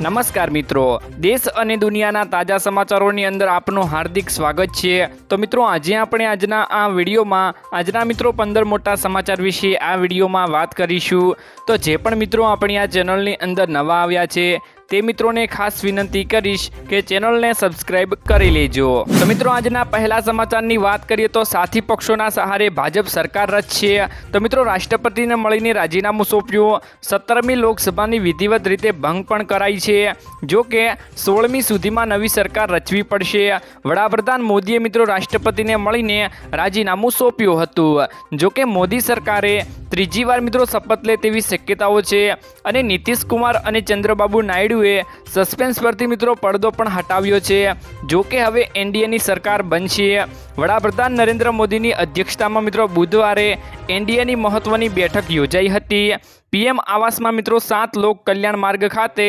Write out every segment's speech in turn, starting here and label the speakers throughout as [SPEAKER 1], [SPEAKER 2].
[SPEAKER 1] નમસ્કાર મિત્રો. દેશ અને દુનિયાના તાજા સમાચારોની અંદર આપનું હાર્દિક સ્વાગત છે. તો મિત્રો, આજે આપણે આજના આ વિડીયોમાં, આજના મિત્રો પંદર મોટા સમાચાર વિશે આ વિડીયોમાં વાત કરીશું. તો જે પણ મિત્રો આપણી આ ચેનલની અંદર નવા આવ્યા છે તે મિત્રોને ખાસ વિનંતી કરીશ કે ચેનલને સબસ્ક્રાઇબ કરી લેજો. તો મિત્રો, આજના પહેલા સમાચારની વાત કરીએ તો સાથી પક્ષોના સહારે ભાજપ સરકાર રચશે તો મિત્રો, રાષ્ટ્રપતિને મળીને રાજીનામું સોંપ્યું. સત્તરમી લોકસભાની વિધિવત રીતે ભંગ પણ કરાઈ છે. જો કે, સોળમી સુધીમાં નવી સરકાર રચવી પડશે. વડાપ્રધાન મોદીએ મિત્રો રાષ્ટ્રપતિને મળીને રાજીનામું સોંપ્યું હતું. જો કે, મોદી સરકારે ત્રીજી વાર મિત્રો શપથ લે તેવી શક્યતાઓ છે. અને નીતિશ કુમાર અને ચંદ્રબાબુ નાયડુએ સસ્પેન્સ પરથી મિત્રો પડદો પણ હટાવ્યો છે. જો કે હવે એનડીએની સરકાર બનશે. વડાપ્રધાન નરેન્દ્ર મોદીની અધ્યક્ષતામાં મિત્રો બુધવારે એનડીએની મહત્વની બેઠક યોજાઈ હતી. પીએમ આવાસમાં મિત્રો સાત લોક કલ્યાણ માર્ગ ખાતે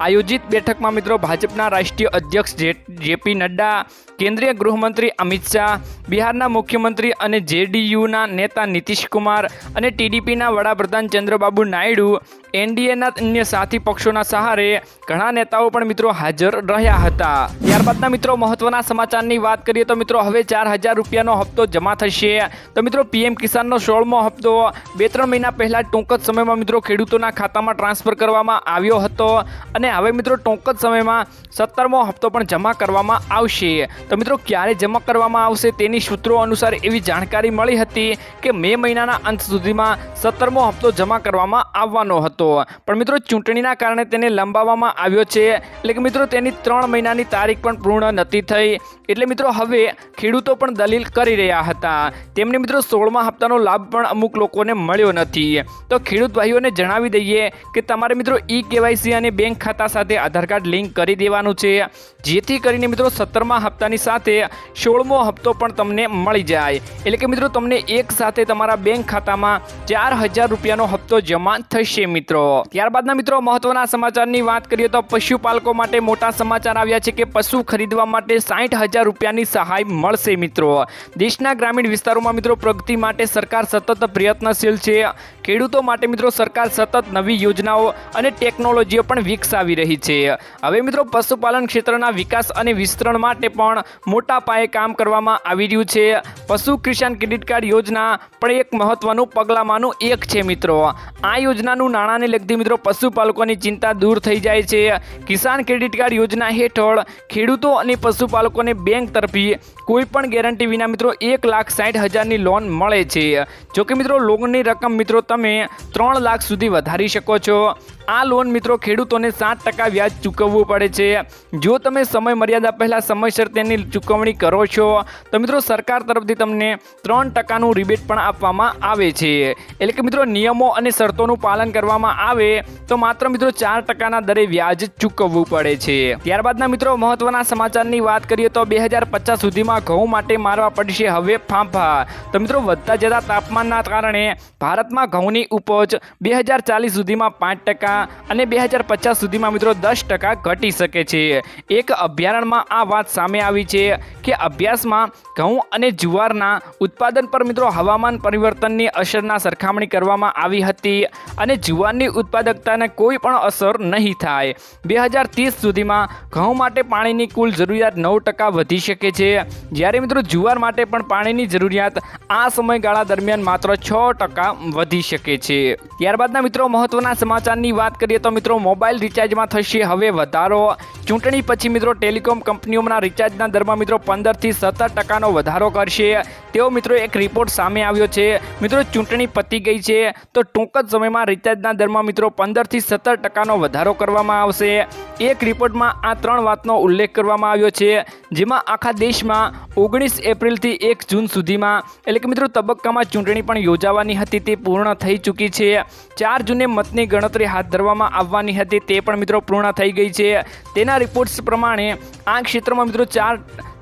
[SPEAKER 1] આયોજિત બેઠકમાં મિત્રો ભાજપના રાષ્ટ્રીય અધ્યક્ષ જેપી નડ્ડા, કેન્દ્રીય ગૃહમંત્રી અમિત શાહ, બિહારના મુખ્યમંત્રી અને જેડીયુના નેતા કુમાર અને ટીડીપીના વડાપ્રધાન ચંદ્રબાબુ નાયડુ, એનડીએના અન્ય સાથી પક્ષોના સહારે ઘણા નેતાઓ પણ મિત્રો હાજર રહ્યા હતા. ત્યારબાદના મિત્રો મહત્વના સમાચારની વાત કરીએ તો મિત્રો હવે ચાર હજાર રૂપિયાનો હપ્તો જમા થશે. તો મિત્રો પીએમ કિસાનનો સોળમો હપ્તો. બે ત્રણ મહિના પહેલા ટૂંક જ સમયમાં મિત્રો ખેડૂતોના ખાતામાં ટ્રાન્સફર કરવામાં આવ્યો હતો અને હવે મિત્રો ટૂંક જ સમયમાં સત્તરમો હપ્તો પણ જમા કરવામાં આવશે. તો મિત્રો ક્યારે જમા કરવામાં આવશે તેની સૂત્રો અનુસાર એવી જાણકારી મળી હતી કે મે મહિનાના અંત સુધીમાં સત્તરમો હપ્તો જમા કરવામાં આવવાનો હતો. પણ મિત્રો ચૂંટણીના કારણે તેને લંબાવવામાં આવ્યો છે. એટલે કે મિત્રો તેની ત્રણ મહિનાની તારીખ પણ પૂર્ણ નથી થઈ. એટલે મિત્રો હવે ખેડૂતો પણ દલીલ કરી રહ્યા હતા. તેમને મિત્રો સોળમા હપ્તાનો લાભ પણ અમુક લોકોને મળ્યો નથી. તો ખેડૂત ભાઈઓને જણાવી દઈએ કે તમારે મિત્રો ઈ કેવાયસી અને બેંક ખાતા સાથે આધાર કાર્ડ લિંક કરી દેવાનું છે. જેથી કરીને મિત્રો સત્તરમા હપ્તાની સાથે સોળમો હપ્તો પણ તમને મળી જાય. એટલે કે મિત્રો તમને એક સાથે તમારા બેંક ખાતામાં ચાર હજાર રૂપિયાનો હપ્તો જમા થશે મિત્રો. ત્યારબાદના મિત્રો મહત્વના સમાચારની વાત કરીએ તો પશુપાલકો માટે મોટા સમાચાર આવ્યા છે કે પશુ ખરીદવા માટે સાઠ હજાર રૂપિયાની સહાય મળશે મિત્રો. દેશના ગ્રામીણ વિસ્તારોમાં મિત્રો પ્રગતિ માટે સરકાર સતત પ્રયત્નશીલ છે. ખેડૂતો માટે મિત્રો સરકાર સતત નવી યોજનાઓ અને ટેકનોલોજીઓ પણ વિકસાવી રહી છે. હવે મિત્રો પશુપાલન ક્ષેત્રના વિકાસ અને વિસ્તરણ માટે પણ મોટા પાયે કામ કરવામાં આવી રહ્યું છે. પશુ કિસાન ક્રેડિટ કાર્ડ યોજના પણ એક મહત્વનું પગલામાંનું એક છે મિત્રો. આ યોજનાનું નાણાંને લગતી મિત્રો પશુપાલકોની ચિંતા દૂર થઈ જાય છે. કિસાન ક્રેડિટ કાર્ડ યોજના હેઠળ ખેડૂતો અને પશુપાલકોને બેંક તરફી કોઈ પણ ગેરંટી વિના મિત્રો એક લાખ સાઠ હજારની લોન મળે છે. જોકે મિત્રો, લોનની રકમ મિત્રો તમે ત્રણ લાખ સુધી વધારી શકો છો. આ લોન મિત્રો ખેડૂતોને સાત ટકા વ્યાજ ચૂકવવું પડે છે. જો તમે સમય મર્યાદા પહેલાં સમયસર તેની ચૂકવણી કરો છો, તો મિત્રો સરકાર તરફથી તમને ત્રણ ટકાનું રિબેટ પણ આપવામાં આવે છે. એટલે કે મિત્રો નિયમો અને શરતોનું પાલન કરવામાં આવે, તો માત્ર મિત્રો ચાર ટકાના દરે વ્યાજ ચૂકવવું પડે છે. ત્યારબાદના મિત્રો મહત્વના સમાચારની વાત કરીએ તો બે હજાર પચાસ સુધીમાં ઘઉં માટે મારવા પડશે હવે ફાંફા. તો મિત્રો વધતા જતા તાપમાનના કારણે ભારતમાં ઘઉંની ઉપજ બે હજાર ચાલીસ સુધીમાં પાંચ ટકા અને બે હજાર પચાસ સુધીમાં મિત્રો દસ ટકા ઘટી શકે છે. એક અભયારણ્યમાં આ વાત સામે આવી છે કે અભ્યાસમાં ઘઉં અને જુવારના ઉત્પાદન પર મિત્રો હવામાન પરિવર્તનની અસરના સરખામણી કરવામાં આવી હતી અને જુવારની ઉત્પાદકતાને કોઈ પણ અસર નહીં થાય. બે હજાર ત્રીસ સુધીમાં ઘઉં માટે પાણીની કુલ જરૂરિયાત નવ ટકા વધી શકે છે. જ્યારે મિત્રો જુવાર માટે પણ પાણીની જરૂરિયાત આ સમયગાળા દરમિયાન માત્ર છ ટકા વધી શકે છે. ત્યારબાદના મિત્રો મહત્વના સમાચારની વાત કરીએ તો મિત્રો, મોબાઈલ રિચાર્જમાં થશે હવે વધારો. ચૂંટણી પછી મિત્રો, ટેલિકોમ કંપનીઓના રિચાર્જના દરમાં મિત્રો પંદરથી સત્તર ટકાનો વધારો કરશે. તેવો મિત્રો એક રિપોર્ટ સામે આવ્યો છે. મિત્રો, ચૂંટણી પતી ગઈ છે, તો ટૂંક જ સમયમાં રિચાર્જના દરમાં મિત્રો પંદરથી સત્તર ટકાનો વધારો કરવામાં આવશે. એક રિપોર્ટમાં આ ત્રણ વાતનો ઉલ્લેખ કરવામાં આવ્યો છે, જેમાં આખા દેશમાં ઓગણીસ એપ્રિલથી એક જૂન સુધીમાં, એટલે કે મિત્રો, તબક્કામાં ચૂંટણી પણ યોજાવાની હતી, તે પૂર્ણ થઈ ચૂકી છે. ચાર જૂને મતની ગણતરી હાથ ધરવામાં આવવાની હતી તે પણ મિત્રો પૂર્ણ થઈ ગઈ છે. તેના રિપોર્ટ્સ પ્રમાણે આ ક્ષેત્રમાં મિત્રો ચાર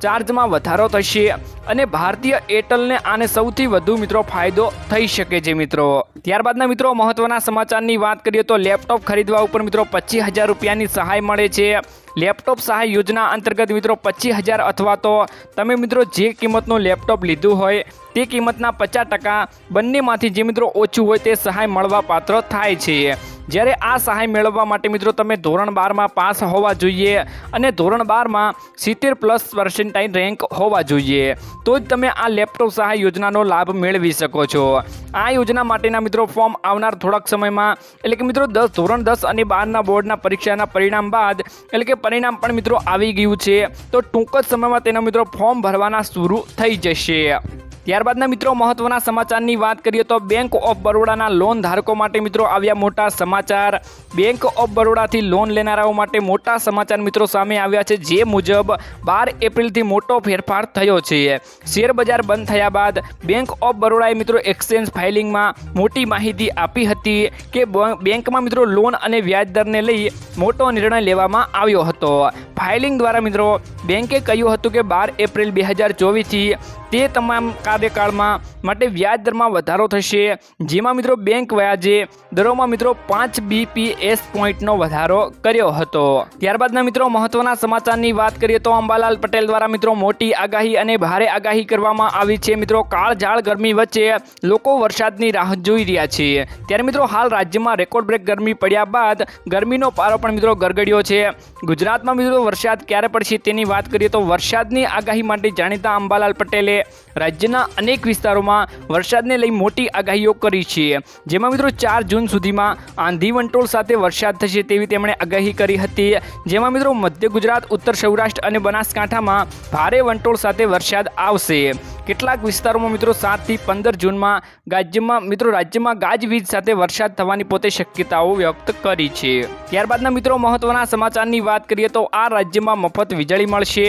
[SPEAKER 1] ચાર્જમાં વધારો થશે અને ભારતીય એરટેલને આને સૌથી વધુ મિત્રો ફાયદો થઈ શકે છે મિત્રો. ત્યારબાદના મિત્રો મહત્વના સમાચારની વાત કરીએ તો લેપટોપ ખરીદવા ઉપર મિત્રો પચીસ હજાર રૂપિયાની સહાય મળે છે. લેપટોપ સહાય યોજના અંતર્ગત મિત્રો પચીસ હજાર અથવા તો તમે મિત્રો જે કિંમતનું લેપટોપ લીધું હોય તે કિંમતના પચાસ ટકા બંનેમાંથી જે મિત્રો ઓછું હોય તે સહાય મળવા પાત્ર થાય છે. જ્યારે આ સહાય મેળવવા માટે મિત્રો તમે ધોરણ બારમાં પાસ હોવા જોઈએ અને ધોરણ બારમાં સિત્તેર પ્લસ પર્સન્ટાઇન રેન્ક હોવા જોઈએ, તો જ તમે આ લેપટોપ સહાય યોજનાનો લાભ મેળવી શકો છો. આ યોજના માટેના મિત્રો ફોર્મ આવનાર થોડાક સમયમાં, એટલે કે મિત્રો દસ, ધોરણ દસ અને બારના બોર્ડના પરીક્ષાના પરિણામ બાદ, એટલે કે પરિણામ પણ મિત્રો આવી ગયું છે, તો ટૂંક જ સમયમાં તેના મિત્રો ફોર્મ ભરવાના શરૂ થઈ જશે. ત્યારબાદના મિત્રો મહત્વના સમાચારની વાત કરીએ તો બેંક ઓફ બરોડાના લોન ધારકો માટે મિત્રો આવ્યા મોટા સમાચાર. બેંક ઓફ બરોડાથી લોન લેનારાઓ માટે મોટા સમાચાર મિત્રો સામે આવ્યા છે જે મુજબ બાર એપ્રિલથી મોટો ફેરફાર થયો છે. શેર બજાર બંધ થયા બાદ બેંક ઓફ બરોડાએ મિત્રો એક્સચેન્જ ફાઇલિંગમાં મોટી માહિતી આપી હતી કે બેંકમાં મિત્રો લોન અને વ્યાજ દરને લઈ મોટો નિર્ણય લેવામાં આવ્યો હતો. ફાઇલિંગ દ્વારા મિત્રો બેંકે કહ્યું હતું કે બાર એપ્રિલ બે હજાર ચોવીસથી તે તમામ કાર્યકાળમાં માટે વ્યાજ દરમાં વધારો થશે. જેમાં મિત્રો બેંક વ્યાજે દરોમાં મિત્રો પાંચ બીપીએસ પોઈન્ટનો વધારો કર્યો હતો. ત્યારબાદના મિત્રો મહત્વના સમાચારની વાત કરીએ તો અંબાલાલ પટેલ દ્વારા મિત્રો મોટી આગાહી અને ભારે આગાહી કરવામાં આવી છે. મિત્રો કાળઝાળ ગરમી વચ્ચે લોકો વરસાદની રાહ જોઈ રહ્યા છે. ત્યારે મિત્રો હાલ રાજ્યમાં રેકોર્ડ બ્રેક ગરમી પડ્યા બાદ ગરમીનો પારો પણ મિત્રો ગરગડ્યો છે. ગુજરાતમાં મિત્રો વરસાદ ક્યારે પડશે તેની વાત કરીએ તો વરસાદની આગાહી માટે જાણીતા અંબાલાલ પટેલે રાજ્યના અનેક વિસ્તારોમાં વરસાદને લઈ મોટી આગાહીઓ કરી છે. જેમાં મિત્રો ચાર જૂન સુધીમાં આંધી વંટોળ સાથે વરસાદ થશે તેવી તેમણે આગાહી કરી હતી. જેમાં મિત્રો મધ્ય ગુજરાત, ઉત્તર સૌરાષ્ટ્ર અને બનાસકાંઠામાં ભારે વંટોળ સાથે વરસાદ આવશે. કેટલાક વિસ્તારોમાં મિત્રો સાતથી પંદર જૂનમાં રાજ્યમાં મિત્રો રાજ્યમાં ગાજવીજ સાથે વરસાદ થવાની પોતે શક્યતાઓ વ્યક્ત કરી છે. ત્યારબાદના મિત્રો મહત્વના સમાચારની વાત કરીએ તો આ રાજ્યમાં મફત વીજળી મળશે.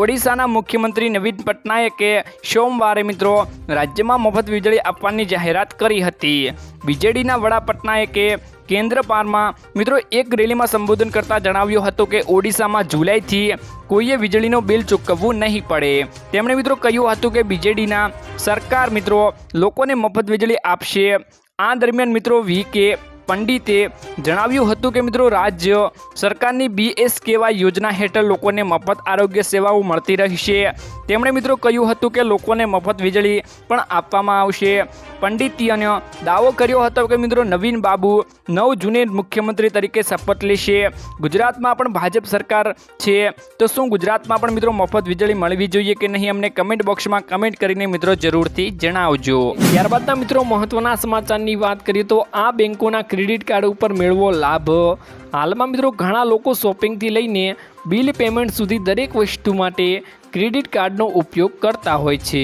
[SPEAKER 1] ઓડિશાના મુખ્યમંત્રી નવીન પટનાયકે સોમવારે મિત્રો રાજ્યમાં મફત વીજળી આપવાની જાહેરાત કરી હતી. બીજેડીના વડા પટનાયકે કેન્દ્ર પારમાં મિત્રો એક રેલીમાં સંબોધન કરતા જણાવ્યું હતું કે ઓડિશામાં જુલાઈથી કોઈએ વીજળીનો બિલ ચૂકવવું નહીં પડે. તેમણે મિત્રો કહ્યું હતું કે બીજેડીના સરકાર મિત્રો લોકોને મફત વીજળી આપશે. આ દરમિયાન મિત્રો વી કે પંડિતે જણાવ્યું હતું કે મિત્રો, રાજ્ય સરકારની બીએસકેવાય યોજના હેઠળ લોકોને મફત આરોગ્ય સેવાઓ મળતી રહેશે. તેમણે મિત્રો કહ્યું હતું કે લોકોને મફત વીજળી પણ આપવામાં આવશે. પંડિતિયને દાવો કર્યો હતો કે મિત્રો, નવીન બાબુ નવ જૂને મુખ્યમંત્રી તરીકે શપથ લેશે. ગુજરાતમાં પણ ભાજપ સરકાર છે, તો શું ગુજરાતમાં પણ મિત્રો મફત વીજળી મળવી જોઈએ કે નહીં? અમને કમેન્ટ બોક્સમાં કમેન્ટ કરીને મિત્રો જરૂરથી જણાવજો. ત્યારબાદના મિત્રો, મહત્વના સમાચારની વાત કરીએ તો આ બેંકોના ક્રેડિટ કાર્ડ ઉપર મેળવો લાભ. હાલમાં મિત્રો ઘણા લોકો શોપિંગથી લઈને બિલ પેમેન્ટ સુધી દરેક વસ્તુ માટે ક્રેડિટ કાર્ડનો ઉપયોગ કરતા હોય છે.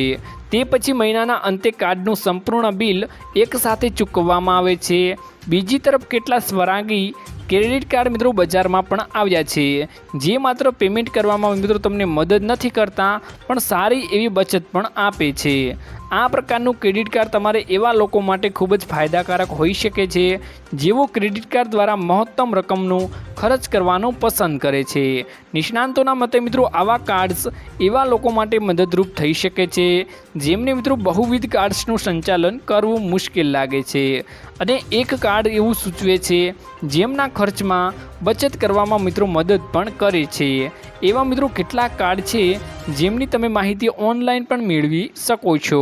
[SPEAKER 1] તે પછી મહિનાના અંતે કાર્ડનું સંપૂર્ણ બિલ એકસાથે ચૂકવવામાં આવે છે. બીજી તરફ કેટલા સ્વરાગી ક્રેડિટ કાર્ડ મિત્રો બજારમાં પણ આવ્યા છે. જે માત્ર પેમેન્ટ કરવામાં મિત્રો તમને મદદ નથી કરતા, પણ સારી એવી બચત પણ આપે છે. આ પ્રકારનું ક્રેડિટ કાર્ડ તમારે એવા લોકો માટે ખૂબ જ ફાયદાકારક હોઈ શકે છે, જેઓ ક્રેડિટ કાર્ડ દ્વારા મહત્તમ રકમનું ખર્ચ કરવાનું પસંદ કરે છે. નિષ્ણાંતોના મતે મિત્રો, આવા કાર્ડ્સ એવા લોકો માટે મદદરૂપ થઈ શકે છે, જેમને મિત્રો બહુવિધ કાર્ડ્સનું સંચાલન કરવું મુશ્કેલ લાગે છે. અને એક કાર્ડ એવું સૂચવે છે, જેમના ખર્ચમાં બચત કરવામાં મિત્રો મદદ પણ કરે છે. એવા મિત્રો કેટલાક કાર્ડ છે, જેમની તમે માહિતી ઓનલાઈન પણ મેળવી શકો છો.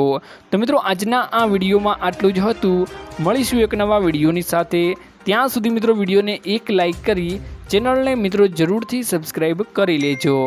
[SPEAKER 1] તો મિત્રો, આજના આ વિડીયોમાં આટલું જ હતું. મળીશું એક નવા વિડીયોની સાથે. ત્યાં સુધી મિત્રો વિડીયોને એક લાઈક કરી, ચેનલને મિત્રો જરૂરથી સબસ્ક્રાઈબ કરી લેજો.